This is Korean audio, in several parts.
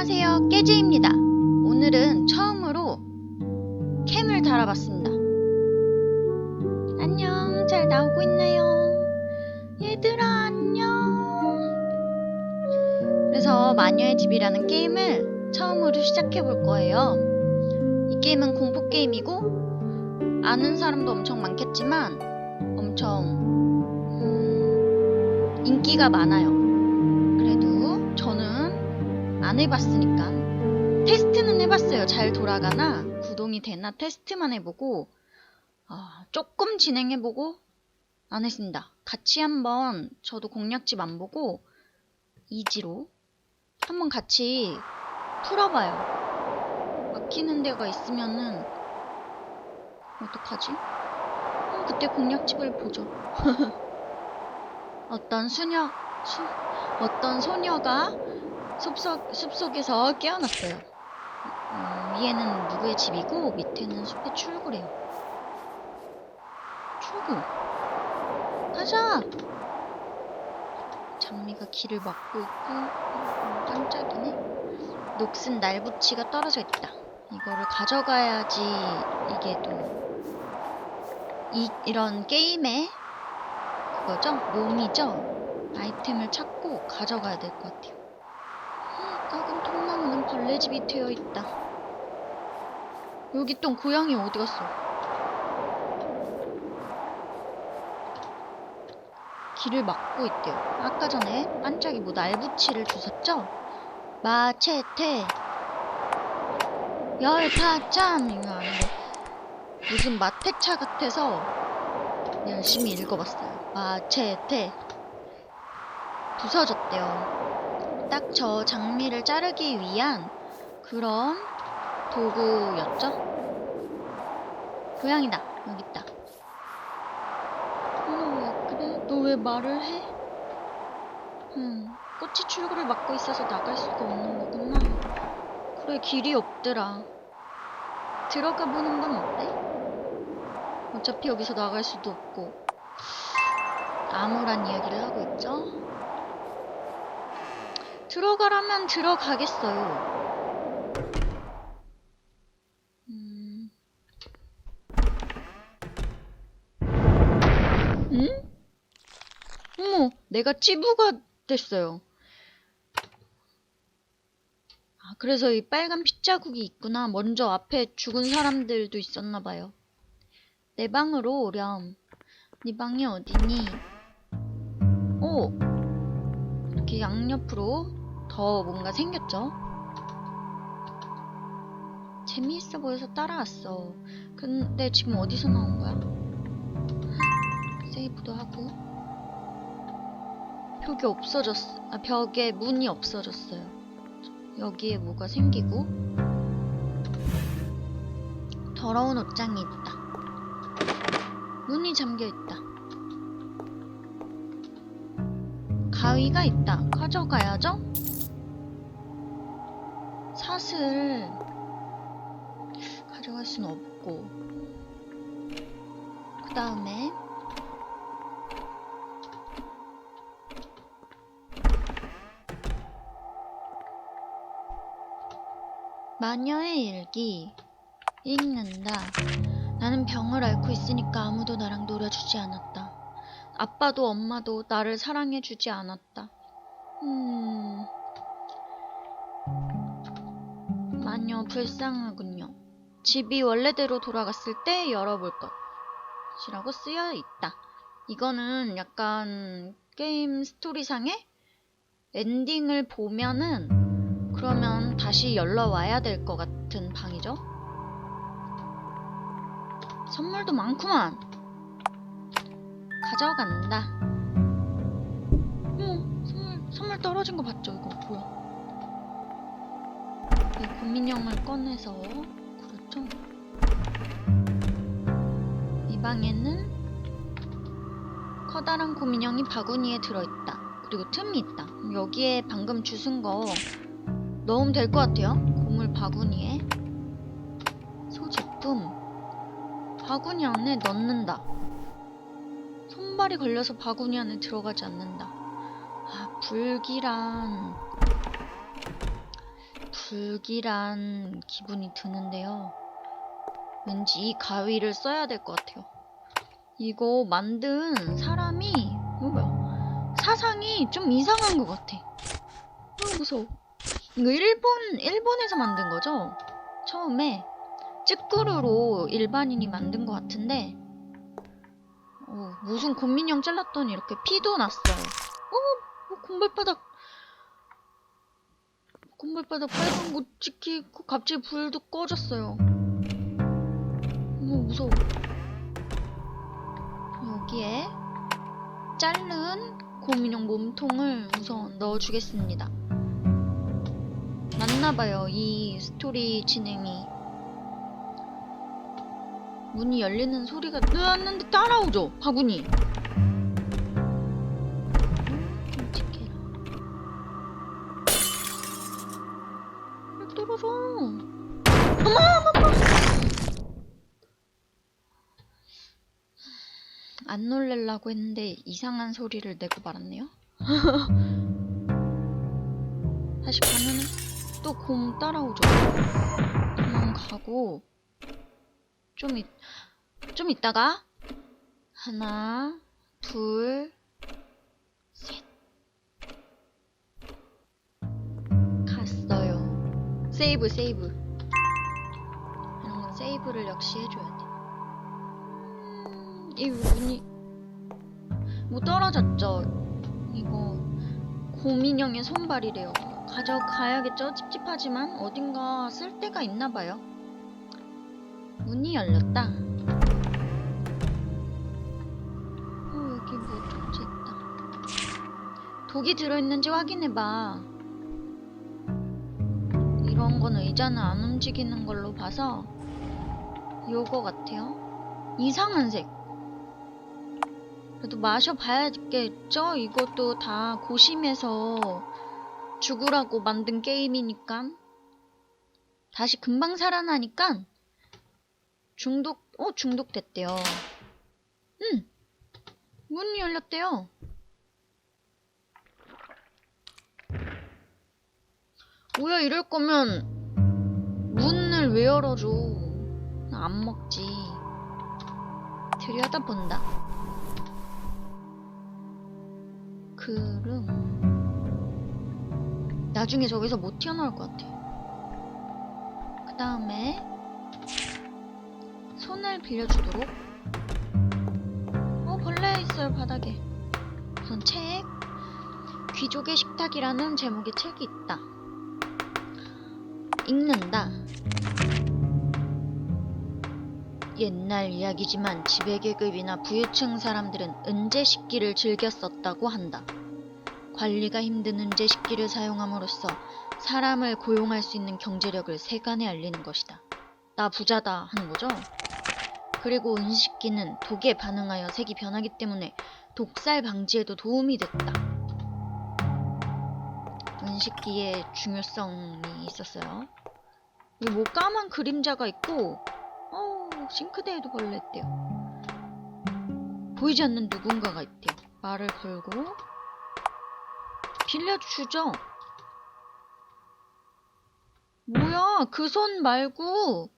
안녕하세요. 깨지입니다. 오늘은 처음으로 캠을 달아봤습니다. 안녕. 잘 나오고 있나요? 얘들아 안녕. 그래서 마녀의 집이라는 게임을 처음으로 시작해 볼 거예요. 이 게임은 공포 게임이고 아는 사람도 엄청 많겠지만 엄청 음, 인기가 많아요. 그래도 저는 안 해봤으니까 테스트는 해봤어요. 잘 돌아가나 구동이 되나 테스트만 해보고 아, 조금 진행해보고 안 했습니다. 같이 한번 저도 공략집 안 보고 이지로 한번 같이 풀어봐요. 막히는 데가 있으면은 어떡하지? 음, 그때 공략집을 보죠. 어떤 수녀 수, 어떤 소녀가 숲속, 숲속에서 깨어났어요. 어, 위에는 누구의 집이고 밑에는 숲의 출구래요. 출구. 가자. 장미가 길을 막고 있고 음, 깜짝이네. 녹슨 날붙이가 떨어져 있다. 이거를 가져가야지 이게 또 이, 이런 게임의 그거죠? 놈이죠? 아이템을 찾고 가져가야 될 것 같아요. 벌레집이 되어 있다. 여기 또 고양이 어디 갔어? 길을 막고 있대요. 아까 전에 반짝이 뭐 날붙이를 주셨죠? 마체테 열파짬 이거 아닌데 무슨 마태차 같아서 열심히 읽어봤어요. 마체테 부서졌대요. 딱 저 장미를 자르기 위한 그런 도구였죠? 고양이다. 여기 있다. 너왜 그래? 너 왜 말을 해? 음, 꽃이 출구를 막고 있어서 나갈 수가 없는 거구나. 그래, 길이 없더라. 들어가 보는 건 어때? 어차피 여기서 나갈 수도 없고. 암울한 이야기를 하고 있죠? 들어가라면 들어가겠어요. 음. 응? 어머, 내가 찌부가 됐어요. 아, 그래서 이 빨간 핏자국이 있구나. 먼저 앞에 죽은 사람들도 있었나 봐요. 내 방으로 오렴. 네 방이 어디니? 오! 이렇게 양옆으로 더 뭔가 생겼죠? 재미있어 보여서 따라왔어. 근데 지금 어디서 나온 거야? 세이브도 하고. 벽이 없어졌어. 아, 벽에 문이 없어졌어요. 여기에 뭐가 생기고. 더러운 옷장이 있다. 문이 잠겨 있다. 가위가 있다. 가져가야죠? 사슬 가져갈 순 없고 그 다음에 마녀의 일기 읽는다. 나는 병을 앓고 있으니까 아무도 나랑 놀아주지 않았다. 아빠도 엄마도 나를 사랑해주지 않았다. 음... 마녀 불쌍하군요. 집이 원래대로 돌아갔을 때 열어볼 것이라고 쓰여 있다. 이거는 약간 게임 스토리상에 엔딩을 보면은 그러면 다시 열러 와야 될 것 같은 방이죠. 선물도 많구만. 가져간다. 어머, 선물, 선물 떨어진 거 봤죠? 이거 뭐야? 이 곰인형을 꺼내서 그렇죠? 이 방에는 커다란 곰인형이 바구니에 들어있다. 그리고 틈이 있다. 여기에 방금 주순 거 넣으면 될 것 같아요. 고물 바구니에 소지품 바구니 안에 넣는다. 손발이 걸려서 바구니 안에 들어가지 않는다. 아, 불길한 불길한 기분이 드는데요. 왠지 이 가위를 써야 될 것 같아요. 이거 만든 사람이 이거 뭐야? 사상이 좀 이상한 것 같아. 아 무서워. 이거 일본 일본에서 만든 거죠? 처음에 찌끄루로 일반인이 만든 것 같은데 어, 무슨 곰민형 잘랐더니 이렇게 피도 났어요. 어, 어 곰발바닥 곰발바닥 빨간 거 찍히고 갑자기 불도 꺼졌어요. 어머 무서워. 여기에 자른 곰인형 몸통을 우선 넣어주겠습니다. 맞나봐요 이 스토리 진행이. 문이 열리는 소리가 났는데 따라오죠 바구니. 안 놀래려고 했는데 이상한 소리를 내고 말았네요. 다시 가면은 또 곰 따라오죠. 도망가고 좀, 있, 좀 있다가 하나, 둘, 셋 갔어요. 세이브, 세이브. 이런 건 세이브를 역시 해줘야 돼. 음, 이 문이 뭐 떨어졌죠? 이거 곰인형의 손발이래요. 가져가야겠죠? 찝찝하지만 어딘가 쓸 데가 있나 봐요. 문이 열렸다. 어, 여기 뭐 존재 있다. 독이 들어있는지 확인해봐. 이런 건 의자는 안 움직이는 걸로 봐서 요거 같아요. 이상한 색. 그래도 마셔봐야겠죠? 이것도 다 고심해서 죽으라고 만든 게임이니까. 다시 금방 살아나니까 중독, 어, 중독됐대요. 응! 문이 열렸대요. 뭐야, 이럴 거면 문을 왜 열어줘? 안 먹지. 들여다본다. 그럼 나중에 저기서 못 튀어나올 것 같아. 그 다음에 손을 빌려주도록. 어 벌레 있어요 바닥에. 우선 책. 귀족의 식탁이라는 제목의 책이 있다. 읽는다. 옛날 이야기지만 지배계급이나 부유층 사람들은 은재 식기를 즐겨 썼다고 한다. 관리가 힘든 은재 식기를 사용함으로써 사람을 고용할 수 있는 경제력을 세간에 알리는 것이다. 나 부자다 하는 거죠. 그리고 은식기는 독에 반응하여 색이 변하기 때문에 독살 방지에도 도움이 됐다. 은식기의 중요성이 있었어요. 뭐 까만 그림자가 있고, 어 싱크대에도 있대요. 보이지 않는 누군가가 있대요. 말을 걸고 빌려주죠. 뭐야, 그 손 말고.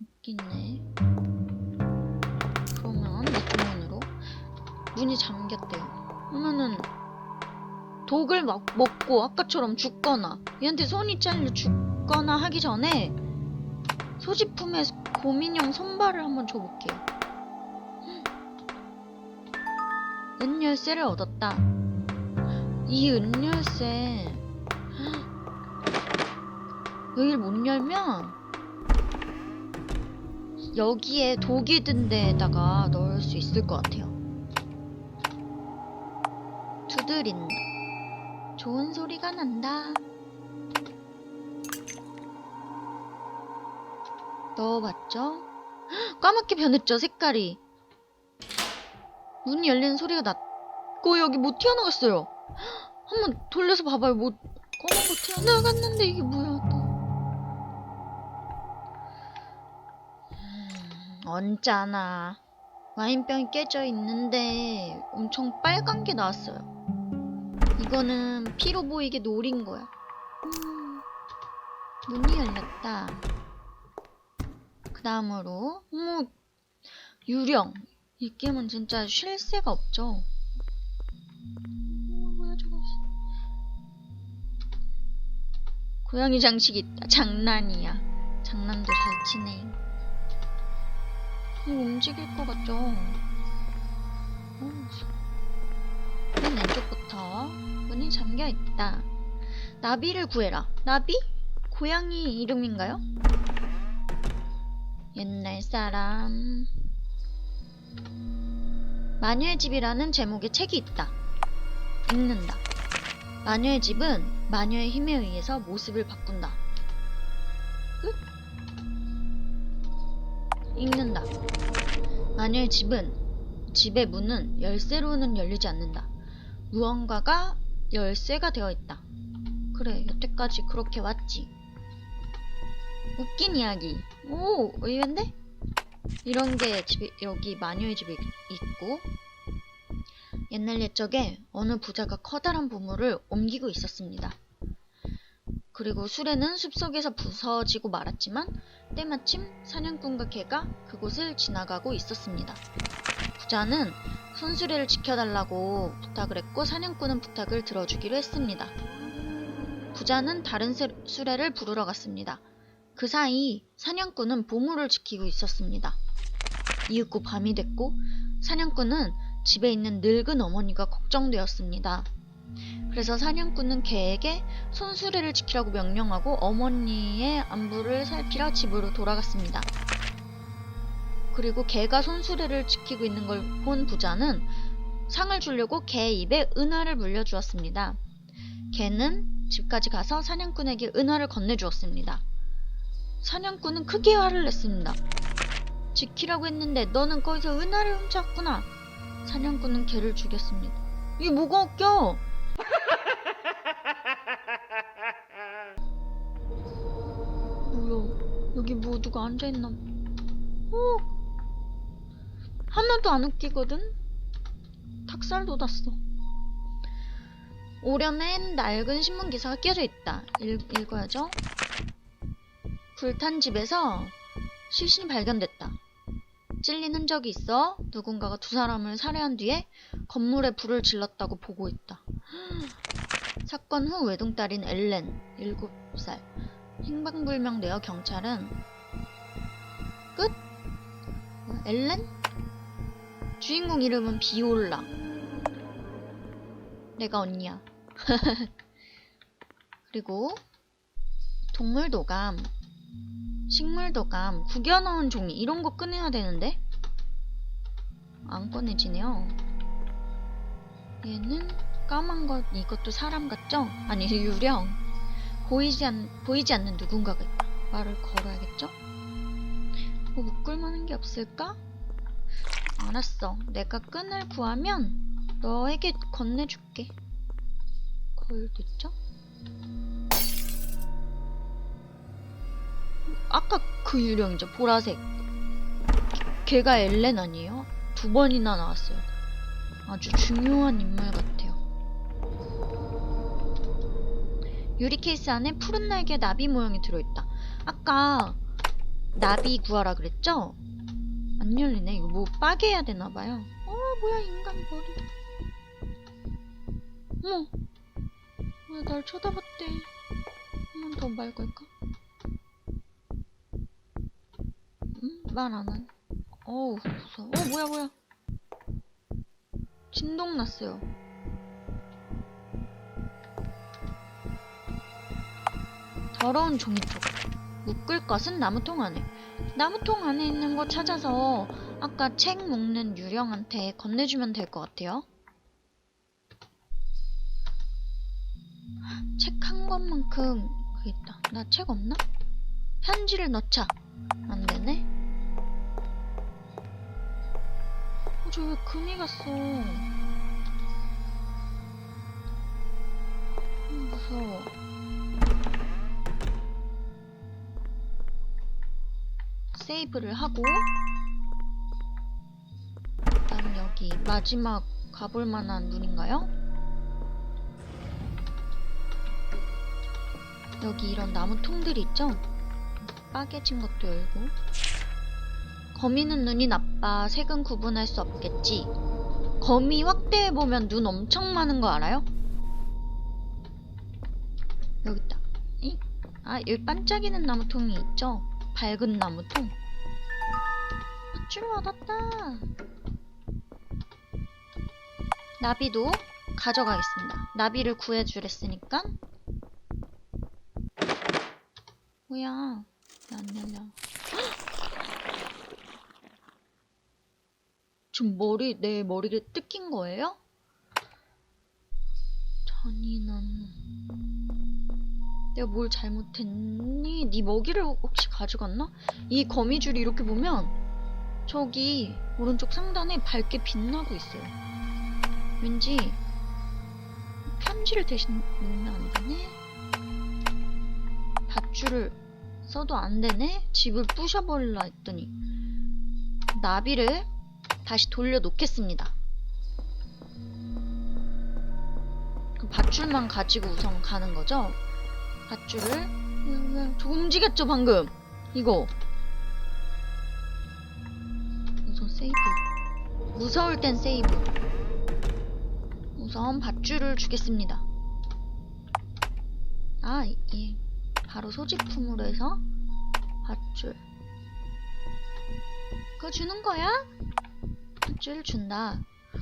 웃기네. 그러면 뒷문으로 문이 잠겼대요. 그러면은 독을 막 먹고 아까처럼 죽거나 얘한테 손이 잘려 죽 거나 하기 전에 소지품의 고민형 손발을 한번 줘볼게요. 은열쇠를 얻었다. 이 은열쇠 여기를 못 열면 여기에 독이 든 데에다가 넣을 수 있을 것 같아요. 두드린다. 좋은 소리가 난다. 넣어봤죠? 헉, 까맣게 변했죠, 색깔이. 문이 열리는 소리가 났고 여기 못 튀어나갔어요. 헉, 한번 돌려서 봐봐요. 뭐 검은 거 튀어나갔는데 이게 뭐야 또. 음, 언짢아. 와인병이 깨져 있는데 엄청 빨간 게 나왔어요. 이거는 피로 보이게 노린 거야. 음, 문이 열렸다. 그 다음으로, 어머, 유령. 이 게임은 진짜 쉴 새가 없죠. 고양이 장식이 있다. 장난이야. 장난도 잘 치네. 이거 움직일 것 같죠? 어, 무서워. 맨 왼쪽부터 문이 잠겨 있다. 나비를 구해라. 나비? 고양이 이름인가요? 옛날 사람. 마녀의 집이라는 제목의 책이 있다. 읽는다. 마녀의 집은 마녀의 힘에 의해서 모습을 바꾼다. 끝? 읽는다. 마녀의 집은 집의 문은 열쇠로는 열리지 않는다. 무언가가 열쇠가 되어 있다. 그래, 여태까지 그렇게 왔지. 웃긴 이야기. 오, 의외인데? 이런 게 집에, 여기 마녀의 집에 있고, 옛날 옛적에 어느 부자가 커다란 보물을 옮기고 있었습니다. 그리고 수레는 숲속에서 부서지고 말았지만, 때마침 사냥꾼과 개가 그곳을 지나가고 있었습니다. 부자는 손수레를 지켜달라고 부탁을 했고 사냥꾼은 부탁을 들어주기로 했습니다. 부자는 다른 세- 수레를 부르러 갔습니다. 그 사이 사냥꾼은 보물을 지키고 있었습니다. 이윽고 밤이 됐고 사냥꾼은 집에 있는 늙은 어머니가 걱정되었습니다. 그래서 사냥꾼은 개에게 손수레를 지키라고 명령하고 어머니의 안부를 살피러 집으로 돌아갔습니다. 그리고 개가 손수레를 지키고 있는 걸 본 부자는 상을 주려고 개 입에 은화를 물려주었습니다. 개는 집까지 가서 사냥꾼에게 은화를 건네주었습니다. 사냥꾼은 크게 화를 냈습니다. 지키라고 했는데 너는 거기서 은화를 훔쳤구나. 사냥꾼은 개를 죽였습니다. 이게 뭐가 웃겨? 뭐야? 여기 뭐 누가 앉아있나? 어? 하나도 안 웃기거든? 닭살 돋았어. 오련엔 낡은 신문 기사가 끼어져 있다. 읽, 읽어야죠. 불탄 집에서 시신이 발견됐다. 찔린 흔적이 있어 누군가가 두 사람을 살해한 뒤에 건물에 불을 질렀다고 보고 있다. 사건 후 외동딸인 엘렌, 7살, 행방불명되어 경찰은 끝? 뭐, 엘렌? 주인공 이름은 비올라. 내가 언니야. 그리고 동물 도감, 식물도감, 구겨넣은 종이 이런 거 꺼내야 되는데 안 꺼내지네요. 얘는 까만 것 이것도 사람 같죠? 아니 유령. 보이지 않 보이지 않는 누군가가 있다. 말을 걸어야겠죠? 뭐 묶을 만한 게 없을까? 알았어. 내가 끈을 구하면 너에게 건네줄게. 걸 됐죠? 아까 그 유령이죠. 보라색. 걔가 엘렌 아니에요? 두 번이나 나왔어요. 아주 중요한 인물 같아요. 유리 케이스 안에 푸른 날개 나비 모양이 들어있다. 아까 나비 구하라 그랬죠? 안 열리네. 이거 뭐 빠개야 되나봐요. 어, 뭐야, 인간 머리. 어머. 왜 날 쳐다봤대. 한 번 더 말 걸까? 말 안 하네. 어우, 무서워. 어, 뭐야, 뭐야. 진동 났어요. 더러운 종이톱. 묶을 것은 나무통 안에. 나무통 안에 있는 거 찾아서 아까 책 묶는 유령한테 건네주면 될 것 같아요. 책 한 권만큼 그 있다. 나 책 없나? 편지를 넣자. 안 되네. 저 왜 금이 갔어? 무서워. 세이브를 하고 일단 여기 마지막 가볼 만한 눈인가요? 여기 이런 나무 통들이 있죠? 빠개진 것도 열고 거미는 눈이 나빠. 색은 구분할 수 없겠지. 거미 확대해보면 눈 엄청 많은 거 알아요? 여기 있다. 이? 아, 여기 반짝이는 나무통이 있죠? 밝은 나무통. 밧줄 얻었다. 나비도 가져가겠습니다. 나비를 구해주랬으니까. 뭐야? 왜안 열려? 지금 머리, 내 머리를 뜯긴 거예요? 잔인한. 내가 뭘 잘못했니? 네 먹이를 혹시 가져갔나? 이 거미줄이 이렇게 보면 저기 오른쪽 상단에 밝게 빛나고 있어요. 왠지 편지를 대신 넣으면 안 되네? 밧줄을 써도 안 되네? 집을 부셔버릴라 했더니 나비를 다시 돌려놓겠습니다. 그 밧줄만 가지고 우선 가는 거죠? 밧줄을 저 움직였죠 방금 이거 우선 세이브 무서울 땐 세이브 우선 밧줄을 주겠습니다 아, 예. 바로 소지품으로 해서 밧줄 그거 주는 거야? 밧줄 준다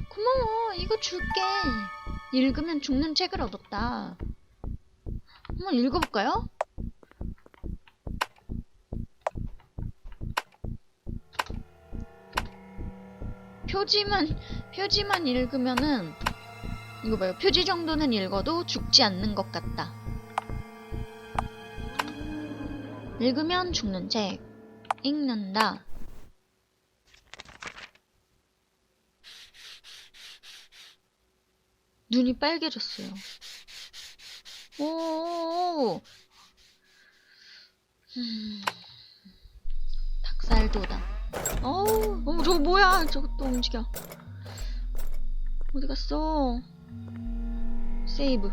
고마워 이거 줄게 읽으면 죽는 책을 얻었다 한번 읽어볼까요? 표지만 표지만 읽으면은 이거 봐요. 표지 정도는 읽어도 죽지 않는 것 같다. 읽으면 죽는 책. 읽는다. 눈이 빨개졌어요. 오. 음. 닭살도다. 어우, 어머, 저거 뭐야? 또 움직여. 어디 갔어? 세이브.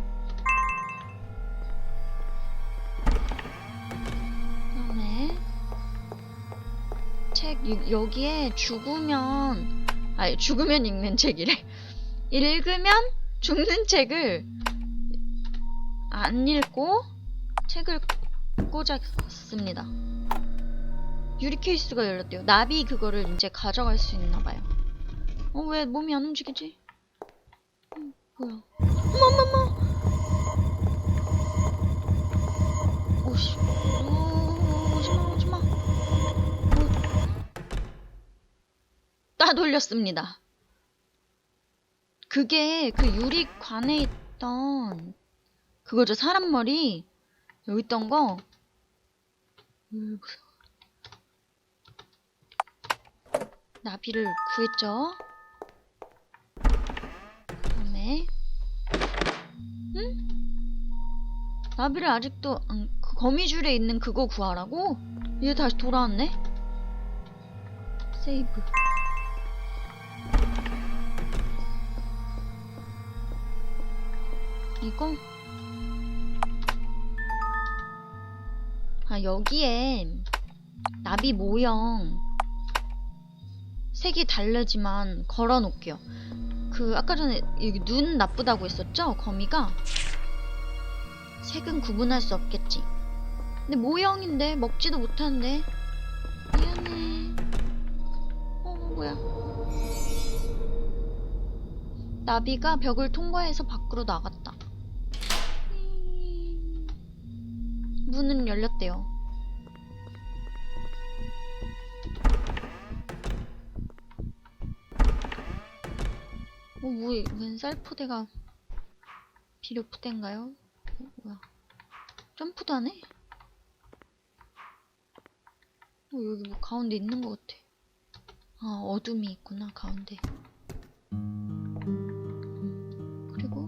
그다음에 책 이- 여기에 죽으면 아니 죽으면 읽는 책이래. 읽으면 죽는 책을 안 읽고 책을 꽂았습니다. 유리 케이스가 열렸대요. 나비 그거를 이제 가져갈 수 있나 봐요. 어, 왜 몸이 안 움직이지? 음, 뭐야? 어머, 어머, 어머! 오씨. 오, 오지마, 오지마. 따 돌렸습니다. 그게 그 유리관에 있던 그거죠. 사람 머리. 여기 있던 거. 나비를 구했죠. 그 다음에 응? 나비를 아직도 안- 그 거미줄에 있는 그거 구하라고? 얘 다시 돌아왔네. 세이브. 이거? 아 여기에 나비 모형 색이 다르지만 걸어 놓을게요. 그 아까 전에 여기 눈 나쁘다고 했었죠? 거미가 색은 구분할 수 없겠지. 근데 모형인데 먹지도 못하는데 미안해. 어 뭐야? 나비가 벽을 통과해서 밖으로 나갔다. 문은 열렸대요. 어, 뭐야, 웬 쌀포대가 비료포대인가요? 어, 뭐야. 점프도 하네? 어, 여기 뭐 가운데 있는 것 같아. 아, 어둠이 있구나, 가운데. 음, 그리고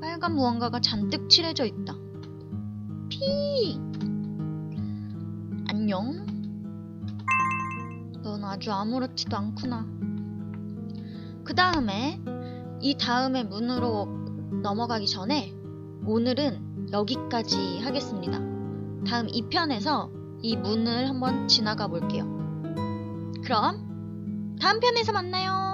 빨간 무언가가 잔뜩 칠해져 있다. 피! 안녕? 넌 아주 아무렇지도 않구나. 그 다음에 이 다음에 문으로 넘어가기 전에 오늘은 여기까지 하겠습니다. 다음 2편에서 이 문을 한번 지나가 볼게요. 그럼 다음 편에서 만나요.